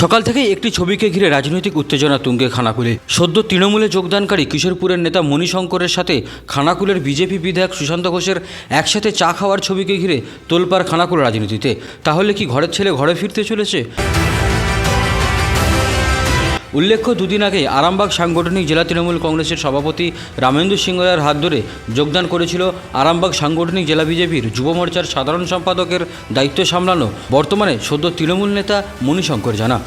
সকাল থেকেই একটি ছবিকে ঘিরে রাজনৈতিক উত্তেজনা তুঙ্গে খানাকুলে। সদ্য তৃণমূলে যোগদানকারী কিশোরপুরের নেতা মণিশঙ্করের সাথে খানাকুলের বিজেপি বিধায়ক সুশান্ত ঘোষের একসাথে চা খাওয়ার ছবিকে ঘিরে তোলপার খানাকুল রাজনীতিতে। তাহলে কি ঘরের ছেলে ঘরে ফিরতে চলেছে? উল্লেখ্য, দুদিন আগে আরামবাগ সাংগঠনিক জেলা তৃণমূল কংগ্রেসের সভাপতি রামেন্দু সিংহরার হাত ধরে যোগদান করেছিল আরামবাগ সাংগঠনিক জেলা বিজেপির যুব মোর্চার সাধারণ সম্পাদকের দায়িত্ব সামলানো বর্তমানে সদ্য তৃণমূল নেতা মণিশঙ্কর জানা।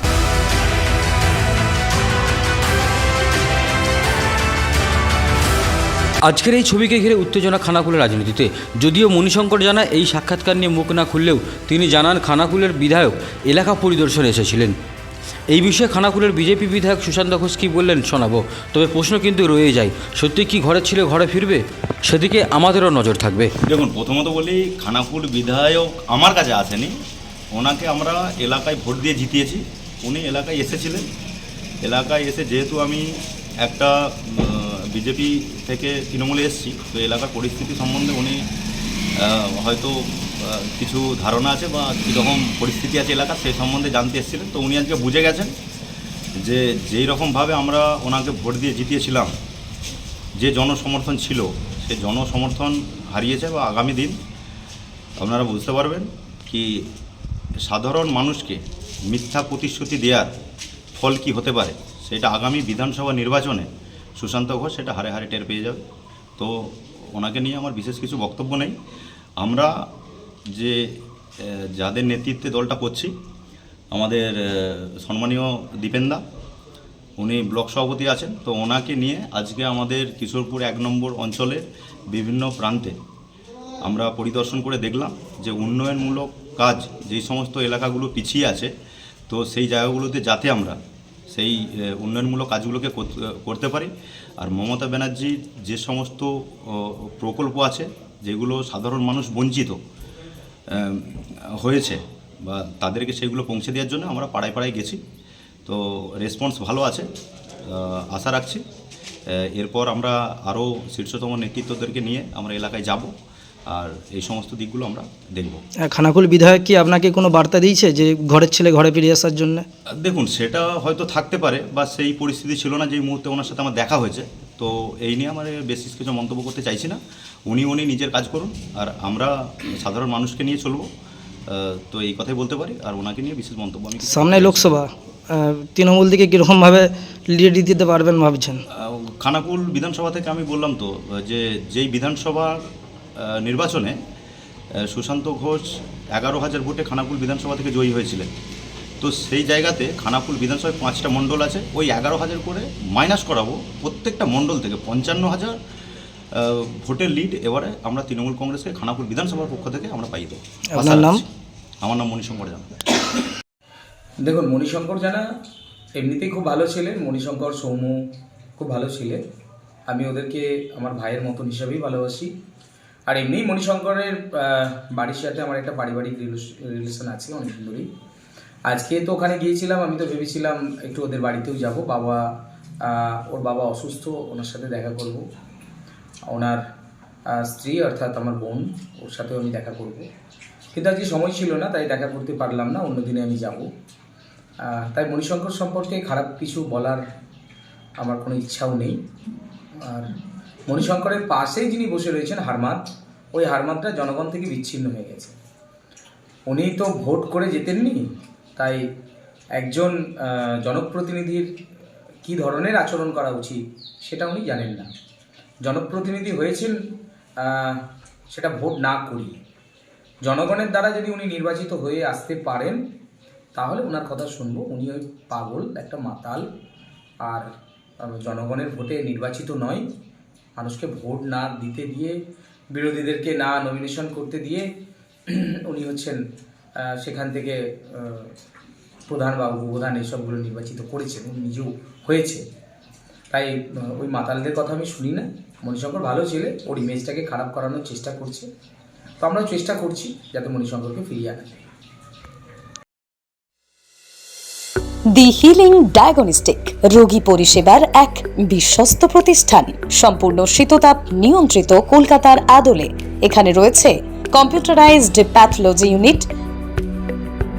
আজকের এই ছবিকে ঘিরে উত্তেজনা খানাকুলের রাজনীতিতে। যদিও মণিশঙ্কর জানা এই সাক্ষাৎকার নিয়ে মুখ না খুললেও তিনি জানান, খানাকুলের বিধায়ক এলাকা পরিদর্শনে এসেছিলেন। এই বিষয়ে খানাকুলের বিজেপি বিধায়ক সুশান্ত ঘোষ কী বললেন শোনাবো। তবে প্রশ্ন কিন্তু রয়ে যায়, সত্যি কি ঘরের ছেলে ঘরে ফিরবে? সেদিকে আমাদেরও নজর থাকবে। দেখুন, প্রথমত বলি, খানাকুল বিধায়ক আমার কাছে আসেনি। ওনাকে আমরা এলাকায় ভোট দিয়ে জিতিয়েছি। উনি এলাকায় এসেছিলেন। এলাকায় এসে যেহেতু আমি একটা বিজেপি থেকে তৃণমূলে এসেছি, তো এলাকার পরিস্থিতি সম্বন্ধে উনি হয়তো কিছু ধারণা আছে বা কীরকম পরিস্থিতি আছে এলাকা সেই সম্বন্ধে জানতে এসেছিলেন। তো উনি আজকে বুঝে গেছেন যে যেই রকমভাবে আমরা ওনাকে ভোট দিয়ে জিতিয়েছিলাম, যে জনসমর্থন ছিল, সে জনসমর্থন হারিয়েছে বা আগামী দিন আপনারা বুঝতে পারবেন কি সাধারণ মানুষকে মিথ্যা প্রতিশ্রুতি দেওয়ার ফল কি হতে পারে, সেটা আগামী বিধানসভা নির্বাচনে সুশান্ত ঘোষ সেটা হারে হারে টের পেয়ে যাবে। তো ওনাকে নিয়ে আমার বিশেষ কিছু বক্তব্য নেই। আমরা যে যাদের নেতৃত্বে দলটা করছি, আমাদের সম্মানীয় দীপেন্দা, উনি ব্লক সভাপতি আছেন, তো ওনাকে নিয়ে আজকে আমাদের কিশোরপুর এক নম্বর অঞ্চলের বিভিন্ন প্রান্তে আমরা পরিদর্শন করে দেখলাম যে উন্নয়নমূলক কাজ যেই সমস্ত এলাকাগুলো পিছিয়ে আছে, তো সেই জায়গাগুলোতে যাতে আমরা সেই উন্নয়নমূলক কাজগুলোকে কর- করতে পারি। আর মমতা ব্যানার্জির যে সমস্ত প্রকল্প আছে, যেগুলো সাধারণ মানুষ বঞ্চিত হয়েছে বা তাদেরকে সেগুলো পৌঁছে দেওয়ার জন্য আমরা পাড়ায় পাড়ায় গেছি। তো রেসপন্স ভালো আছে আশা রাখছি। এরপর আমরা আরও শীর্ষতম নেতৃত্বদেরকে নিয়ে আমরা এলাকায় যাব আর এই সমস্ত দিকগুলো আমরা দেখব। খানাকুল বিধায়ক কি আপনাকে কোনো বার্তা দিয়েছে যে ঘরের ছেলে ঘরে ফিরে আসার জন্য? দেখুন সেটা হয়তো থাকতে পারে বা সেই পরিস্থিতি ছিল না যেই মুহূর্তে ওনার সাথে আমার দেখা হয়েছে। তো এই নিয়ে আমার বেশি কিছু মন্তব্য করতে চাইছি না। উনি উনি নিজের কাজ করুন। আর আমরা সাধারণ মানুষকে নিয়ে চলবো। তো এই কথাই বলতে পারি। আর ওনাকে নিয়ে বিশেষ মন্তব্য আমি সামনে লোকসভা তৃণমূল দিকে কীরকমভাবে লিড দিতে পারবেন ভাবছেন? খানাকুল বিধানসভা থেকে আমি বললাম তো যে যেই বিধানসভার আহ, নির্বাচনে সুশান্ত ঘোষ এগারো হাজার ভোটে খানাকুল বিধানসভা থেকে জয়ী হয়েছিলেন। তো সেই জায়গাতে খানাকুল বিধানসভায় পাঁচটা মণ্ডল আছে। ওই এগারো হাজার করে মাইনাস করাবো প্রত্যেকটা মণ্ডল থেকে। পঞ্চান্ন হাজার ভোটের লিড এবারে আমরা তৃণমূল কংগ্রেসকে খানাকুল বিধানসভার পক্ষ থেকে আমরা পাই দেবো। আপনার নাম? আমার নাম মণিশঙ্কর জানা। দেখুন মণিশঙ্কর জানা এমনিতেই খুব ভালো ছিলেন। মণিশঙ্কর সৌম্য খুব ভালো ছিলেন। আমি ওদেরকে আমার ভাইয়ের মতন হিসাবেই ভালোবাসি। আর এমনিই মণিশঙ্করের বাড়ির সাথে আমার একটা পারিবারিক রিলেশন আছে অনেকদিন ধরেই আজকে তো ওখানে গিয়েছিলাম, আমি তো ভেবেছিলাম একটু ওদের বাড়িতেও যাব। বাবা ওর বাবা অসুস্থ, ওনার সাথে দেখা করব। ওনার স্ত্রী অর্থাৎ আমার বোন, ওর সাথেও আমি দেখা করব। কিন্তু আজকে সময় ছিল না, তাই দেখা করতে পারলাম না, অন্য দিনে আমি যাব। তাই মণিশঙ্কর সম্পর্কে খারাপ কিছু বলার আমার কোনো ইচ্ছাও নেই। আর মণিশঙ্করের পাশেই যিনি বসে রয়েছেন হারমাত ওই হারমাতটা জনগণ থেকে বিচ্ছিন্ন হয়ে গেছে। উনি তো ভোট করে যেতেননি? তাই একজন জনপ্রতিনিধির কী ধরনের আচরণ করা উচিত সেটা উনি জানেন না। জনপ্রতিনিধি হয়েছেন সেটা ভোট না করিয়ে জনগণের দ্বারা যদি উনি নির্বাচিত হয়ে আসতে পারেন, তাহলে ওনার কথা শুনব। উনি ওই পাগল, একটা মাতাল, আর জনগণের ভোটে নির্বাচিত নয়। মানুষকে ভোট না দিতে দিয়ে, বিরোধীদেরকে না নমিনেশন করতে দিয়ে উনি হচ্ছেন সেখান থেকে প্রধান বা উপপ্রধান এইসবগুলো নির্বাচিত করেছে উনি নিজেও হয়েছে। তাই ওই মাতালদের কথা আমি শুনি না। মণিশঙ্কর ভালো ছেলে, ওর ইমেজটাকে খারাপ করানোর চেষ্টা করছে। তো আমরা চেষ্টা করছি যাতে মণিশঙ্করকে ফিরিয়ে আনা যায়। দি হিলিং ডায়াগনস্টিক রোগী পরিষেবার এক বিশ্বস্ত প্রতিষ্ঠান, সম্পূর্ণ শীততাপ নিয়ন্ত্রিত কলকাতার আদলে। এখানে রয়েছে computerised pathology unit